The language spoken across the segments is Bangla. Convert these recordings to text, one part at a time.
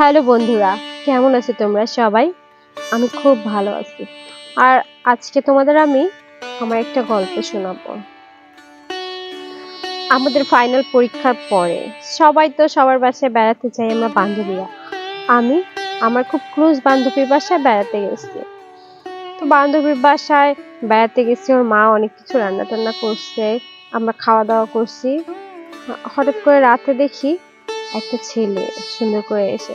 হ্যালো বন্ধুরা, কেমন আছো তোমরা সবাই? আমি খুব ভালো আছি। আর আজকে তোমাদের আমি আমার একটা গল্প শোনাবো। আমাদের ফাইনাল পরীক্ষার পরে সবাই তো সবার বাসায় বেড়াতে চাই আমরা বান্ধবীরা। আমি আমার খুব ক্লোজ বান্ধবীর বাসায় বেড়াতে গেছি। তো বান্ধবীর বাসায় বেড়াতে গেছি, ওর মা অনেক কিছু রান্না টান্না করছে, আমরা খাওয়া দাওয়া করছি। হঠাৎ করে রাতে দেখি একটা ছেলে সুন্দর করে এসে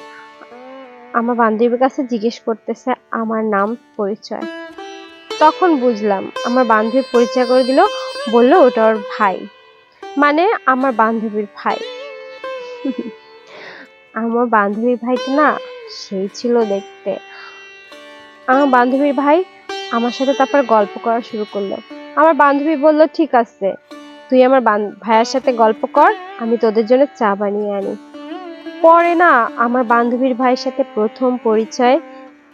আমার বান্ধবীর কাছে জিজ্ঞেস করতেছে আমার নাম, পরিচয়। তখন বুঝলাম, আমার বান্ধবী পরিচয় করে দিল, বলল ওটা ওর ভাই। মানে আমার বান্ধবীর ভাই। আমার বান্ধবীর ভাইটা না, সেই ছিল দেখতে। আমার বান্ধবীর ভাই আমার সাথে তারপর গল্প করা শুরু করল। আমার বান্ধবী বলল, ঠিক আছে তুই আমার ভাইয়ের সাথে গল্প কর, আমি তোদের জন্য চা বানিয়ে আনি। পরে না, আমার বান্ধবীর ভাইয়ের সাথে প্রথম পরিচয়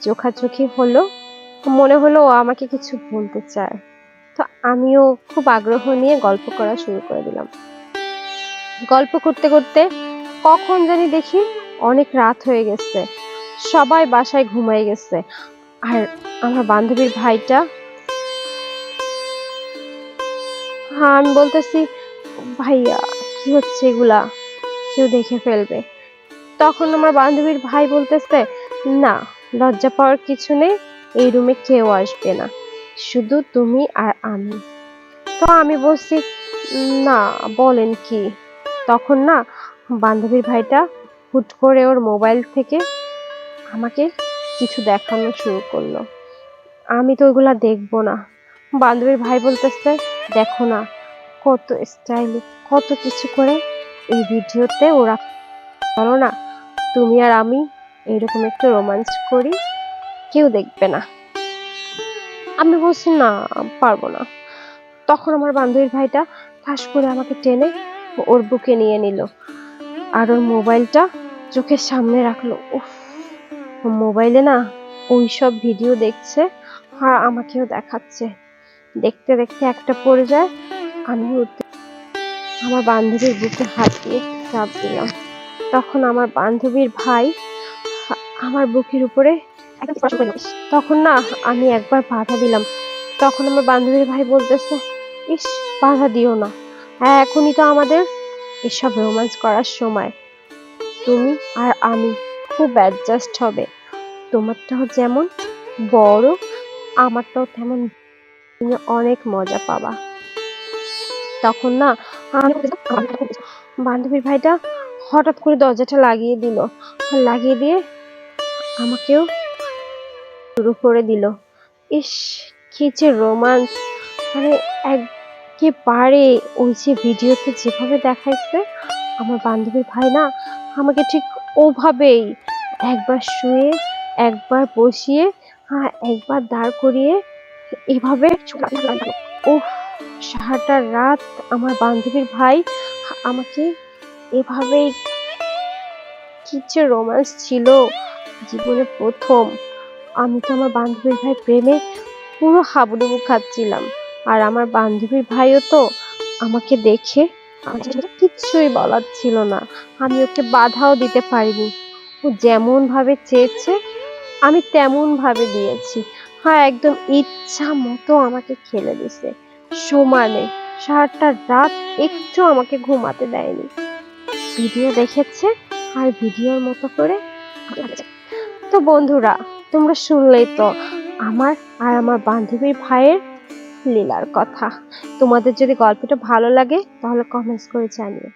চোখাচোখি হলো। মনে হলো ও আমাকে কিছু বলতে চায়। তো আমিও খুব আগ্রহ নিয়ে গল্প করা শুরু করে দিলাম। গল্প করতে করতে কখন জানি দেখি অনেক রাত হয়ে গেছে। সবাই বাসায় ঘুমাই গেছে। আর আমার বান্ধবীর ভাইটা হ্যাঁ আমি বলতেছি, ভাইয়া, কি হচ্ছে এগুলা? কেউ দেখে ফেলবে। তখন আমার বান্ধবীর ভাই বলতেছে, না, লজ্জা পাওয়ার কিছু নেই, এই রুমে কেউ আসবে না, শুধু তুমি আর আমি। তো আমি বলছি, না, বলেন কি? তখন না, বান্ধবীর ভাইটা হুট করে ওর মোবাইল থেকে আমাকে কিছু দেখানো শুরু করল। আমি তো ওইগুলা দেখব না। বান্ধবীর ভাই বলতেছে দেখো না, কত স্টাইল, কত কিছু করে এই ভিডিওতে ওরা বলো না। তুমি আর আমি এরকম একটু রোমান্স করি, কেউ দেখবে না। আমি বলছি, না, পারব না। তখন আমার বান্ধবীর ভাইটা ঠাস করে আমাকে টেনে ওর বুকে নিয়ে নিল। আর ওর মোবাইলটা চোখের সামনে রাখল। উফ, মোবাইলে না ওই সব ভিডিও দেখছে আর আমাকেও দেখাচ্ছে। দেখতে দেখতে একটা পড়ে যায় আমি আমার বান্ধবীর বুকে হাত দিয়ে চাপ দিলাম। তখন আমার বান্ধবীর ভাই আমার বুকের উপরে। তখন না আমি একবার বাধা দিলাম। তখন আমার বান্ধবীর ভাই বলতেছে ইস বাধা দিও না। হ্যাঁ এখনই তো আমাদের এসব রোমান্স করার সময়। তুমি আর আমি খুব অ্যাডজাস্ট হবে। তোমারটাও যেমন বড় আমারটাও তেমন তুমি অনেক মজা পাবা। তখন না, আমি বান্ধবীর ভাইটা হঠাৎ করে দরজাটা লাগিয়ে দিল। লাগিয়ে দিয়ে আমাকেও শুরু করে দিল। ইস, কি যে রোমান্স। মানে একেবারে ওই যে ভিডিওতে যেভাবে দেখাইছে, আমার বান্ধবীর ভাই না, আমাকে ঠিক ওভাবেই একবার শুয়ে, একবার বসিয়ে হ্যাঁ একবার দাঁড় করিয়ে এভাবে ও সারাটা রাত আমার বান্ধবীর ভাই আমাকে এভাবেই কি যে রোমান্স ছিল জীবনে প্রথম। আমি তো আমার বান্ধবীর ভাই প্রেমে পুরো হাবুডুবু খাচ্ছিলাম। আর আমার বান্ধবীর ভাইও তো আমাকে দেখে আমাকে কিচ্ছুই বলার ছিল না। আমি ওকে বাধাও দিতে পারিনি। ও যেমন ভাবে চেয়েছে, আমি তেমন ভাবে দিয়েছি। হ্যাঁ একদম ইচ্ছা মতো আমাকে খেলে দিছে। সমানে সারাটা রাত একটু আমাকে ঘুমাতে দেয়নি। ভিডিও দেখেছে আর ভিডিওর মতো করে। তো বন্ধুরা, তোমরা শুনলেই তো আমার আর আমার বান্ধবীর ভাইয়ের লীলার কথা। তোমাদের যদি গল্পটা ভালো লাগে, তাহলে কমেন্টস করে জানিও।